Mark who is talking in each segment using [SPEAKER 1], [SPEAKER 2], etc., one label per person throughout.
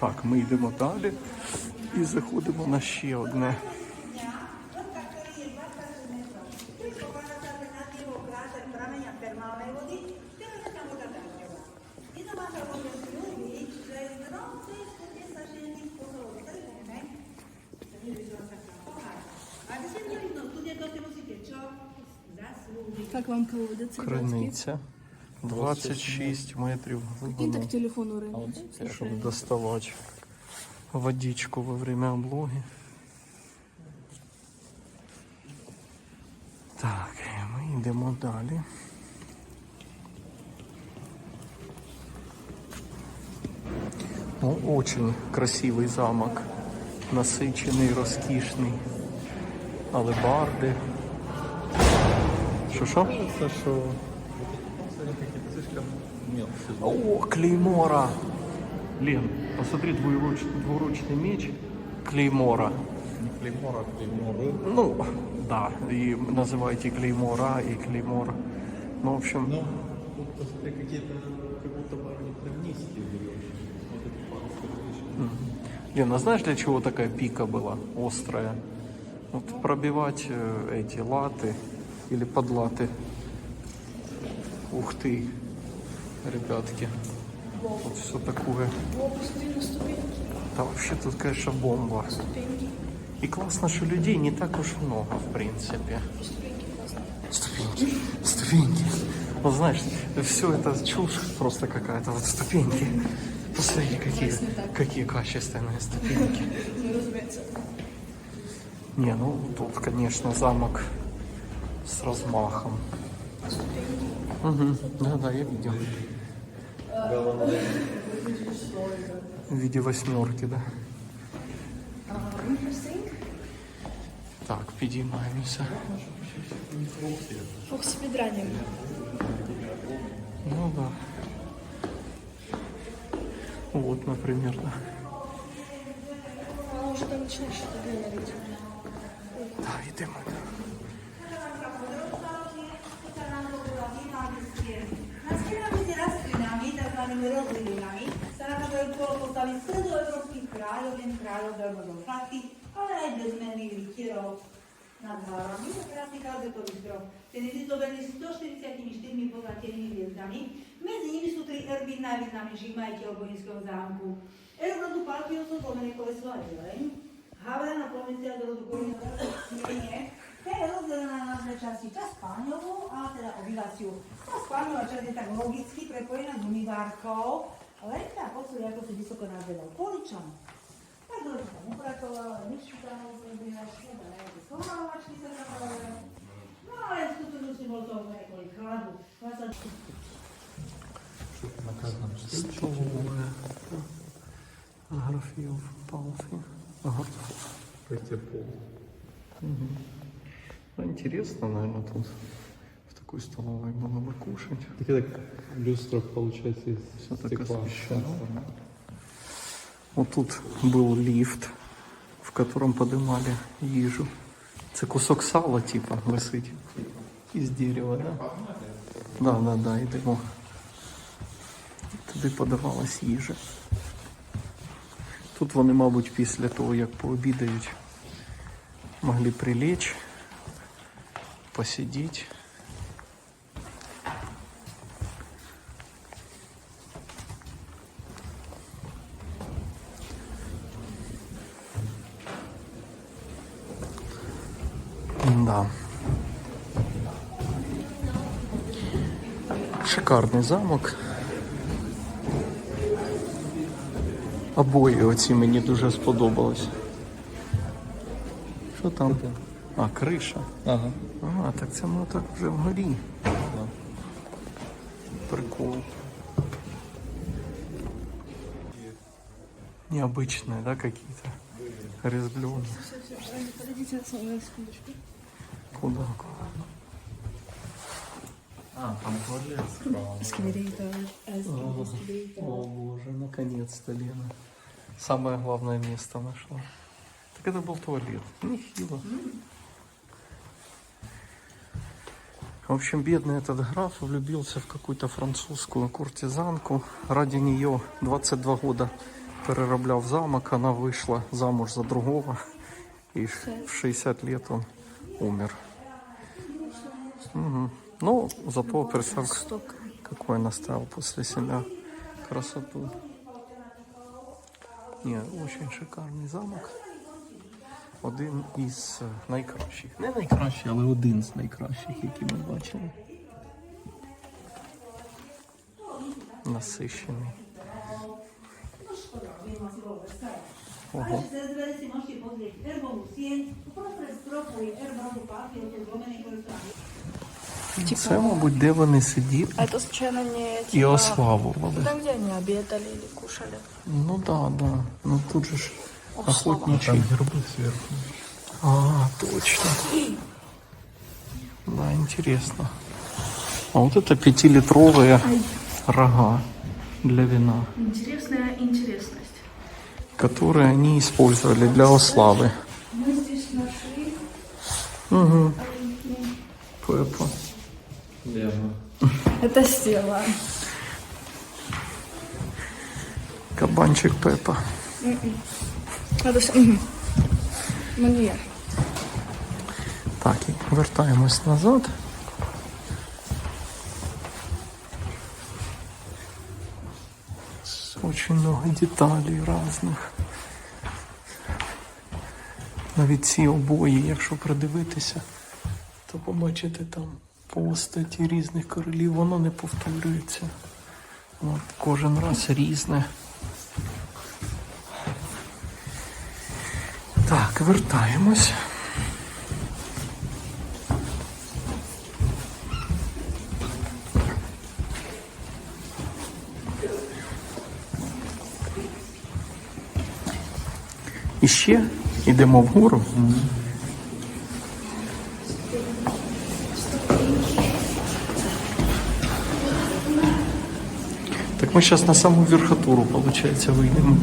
[SPEAKER 1] Так, ми йдемо далі і заходимо на ще одне.
[SPEAKER 2] Как вам ребятки?
[SPEAKER 1] Криниця. 26 метрів
[SPEAKER 2] И так телефон уронить.
[SPEAKER 1] щоб доставати водичку во время облоги. Так, ми йдемо далі. Ну, очень красивий замок. Насичений, розкішний. Алебарди. Що що?
[SPEAKER 3] Це що це какие-то слишком мелкие.
[SPEAKER 1] О, клеймора! Лен, посмотри, двуруч, двуручный меч клеймора.
[SPEAKER 3] Не клеймора, а клейморы.
[SPEAKER 1] Ну, да, и называйте клеймора и клеймор. Ну, в общем,
[SPEAKER 3] Ну, тут посмотри, какие-то, как будто бы они травнистые берешь. Вот эти пару различных.
[SPEAKER 1] Лен, а знаешь, для чего такая пика была острая? Вот пробивать э, эти латы или подлаты. Ух ты, Ребятки. Вот все такое. Да вообще тут, конечно, бомба. И классно, что людей не так уж много, в принципе.
[SPEAKER 2] Ступеньки.
[SPEAKER 1] Ступеньки. Вот знаешь, все это чушь просто какая-то. Вот ступеньки. Посмотри, какие, какие качественные ступеньки. Не, ну тут, конечно, замок с размахом. Угу. Да, да, я видел. В виде восьмерки, да. Так, підіймаємося.
[SPEAKER 2] Ох, спидраним.
[SPEAKER 1] Ну да. Вот, например, да.
[SPEAKER 2] А уже там начинаешь что-то говорить.
[SPEAKER 4] samym roku Jurami, Sarajevo postali sredu evropskih kraljevin, kraljov Belgoroflaki, ale aj bezmenných rytierov nad hlavami, krásny kaldetový strom. Ten je vyzdobený 144 pozlatými hviezdami, medzi nimi sú tri erby najvýznamnejších majiteľov Borinského zámku. Erb Palkiusu, pomenej koleslo a Jeleň, Havana, Pomysia, do rodu Korina, Smenie, te rozdelená na dve časti, čas páňovú a teda obyvaciu. Tá spáňová časť je tak logicky prepojená s umývárkou, len tá posúdia ako si vysoko nadvedol poličom. Tak dole tam upratovala, nič tam urobila, škoda, nejaké schovávačky sa zachovala. No ale v skutočnosti bol to aj kvôli chladu. Na každom
[SPEAKER 3] stole a hrafiov,
[SPEAKER 1] palfy a hortov. To
[SPEAKER 3] je teplo.
[SPEAKER 1] Mm-hmm. интересно, наверное, тут в такой столовой было бы кушать.
[SPEAKER 3] Так это люстра получается из
[SPEAKER 1] Всё так
[SPEAKER 3] стекла.
[SPEAKER 1] освещено. Вот тут был лифт, в котором поднимали їжу. Це кусок сала, типа, висить із дерева, да? Да, да, да, йдемо. Туди подавалась їжа. Тут вони, мабуть, після того, як пообідають, могли прилечь, посидіти. Да. Шикарний замок. Обої оці мені дуже сподобались. Що там? А, криша.
[SPEAKER 3] Ага.
[SPEAKER 1] А, так це ми так вже вгорі. Прикол. Необычные, да, какие-то?
[SPEAKER 2] Секундочку.
[SPEAKER 1] Куда? Куда?
[SPEAKER 3] А, там туалет справа.
[SPEAKER 2] Скиберейта.
[SPEAKER 1] О боже, наконец-то, Лена. Самое главное место нашла. Так это был туалет. Нехило. В общем, бедный этот граф влюбился в какую-то французскую куртизанку. Ради нее 22 года переробляв замок, вона вийшла замуж за другого. Ш- в 60 лет он умер. Мгм. Ну, зато представь, какой он оставил после себя красоту. Не, очень шикарний замок. Один із е, найкращих. Не найкращий, але один з найкращих, які ми бачили. Насищений. Ого. Це, мабуть, де вони сиділи
[SPEAKER 2] А это случайно не
[SPEAKER 1] і
[SPEAKER 2] типа...
[SPEAKER 1] ославували.
[SPEAKER 2] Там, где они обедали или кушали.
[SPEAKER 1] Ну да, да. Ну тут же ж охотничий.
[SPEAKER 3] Там гербы сверху.
[SPEAKER 1] А, точно. Да, интересно. А вот это пятилитровые рога для вина,
[SPEAKER 2] Интересная интересность.
[SPEAKER 1] которые они использовали для ославы.
[SPEAKER 2] Мы здесь нашли...
[SPEAKER 1] Угу. Пеппа.
[SPEAKER 3] Лена.
[SPEAKER 2] Это Стела.
[SPEAKER 1] Кабанчик Пеппа.
[SPEAKER 2] Это все... Угу. Маньяк.
[SPEAKER 1] Так, і вертаємось назад. Очень много деталей разных. Навіть ці обої, якщо придивитися, то побачите там постаті різних королів, воно не повторюється. От, кожен раз різне. Так. І ще йдемо вгору. Так ми зараз на саму верхотуру, виходить, вийдемо.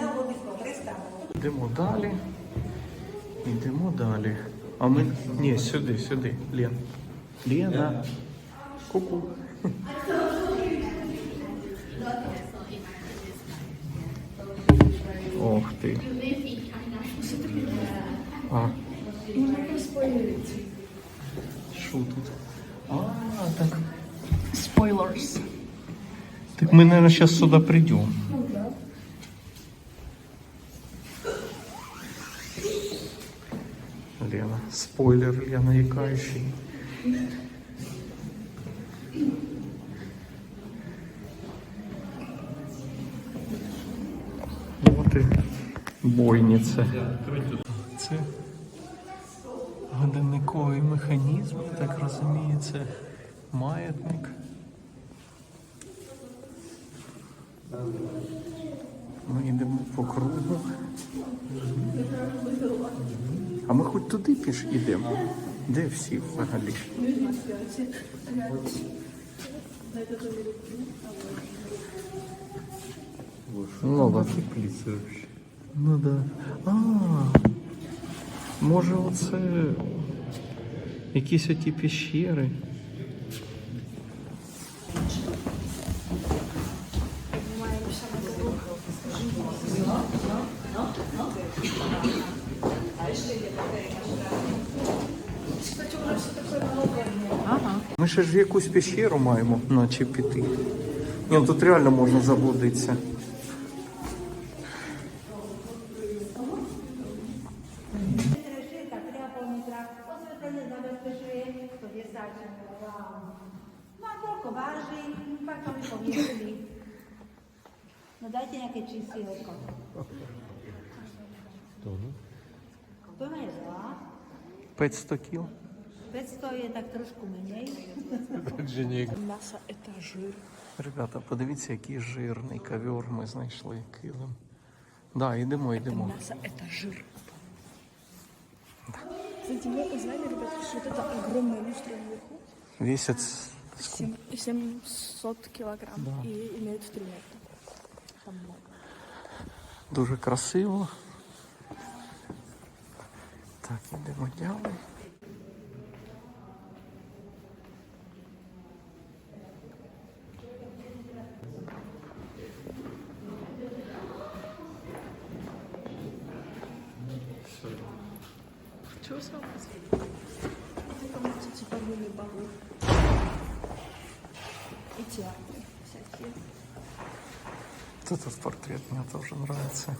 [SPEAKER 4] Neobvodnickou prestavou.
[SPEAKER 1] Йдемо далі. Йдемо далі. А ми. Ні, сюди, сюди. Лен. Лена. Ку-ку. Ох ти. А. Що тут? А, так.
[SPEAKER 2] Spoilers.
[SPEAKER 1] Так мы, наверное, сейчас сюда придем. Лена, спойлер, я наикающий. Вот и бойниця. Це годинниковий механізм, так розумію, це маятник. Ми йдемо по кругу. А ми хоч туди піш ідемо. Де всі взагалі? Ну
[SPEAKER 3] вообще.
[SPEAKER 1] Ну да. А, може оце якісь оті пещери. Ми ще ж в якусь пещеру маємо, наче піти. Ні, ну тут реально можна заблудитися.
[SPEAKER 4] Дайте яке чисті око. То не зла.
[SPEAKER 1] 500 кіл.
[SPEAKER 4] 500 є так
[SPEAKER 3] трошку мене.
[SPEAKER 2] Маса це жир.
[SPEAKER 1] Ребята, подивіться, який жирний ковер ми знайшли килим. Да, йдемо, йдемо.
[SPEAKER 2] Маса це жир. Кстати, мы узнали, ребята, что вот это огромная люстра
[SPEAKER 1] вверху.
[SPEAKER 2] Весит 700 килограмм да. и имеет 3 метра.
[SPEAKER 1] Дуже красиво. Так, йдемо далі.
[SPEAKER 2] Чего сам? Потому что типа мини-бабы. И театры всякие.
[SPEAKER 1] Вот этот портрет мне тоже нравится.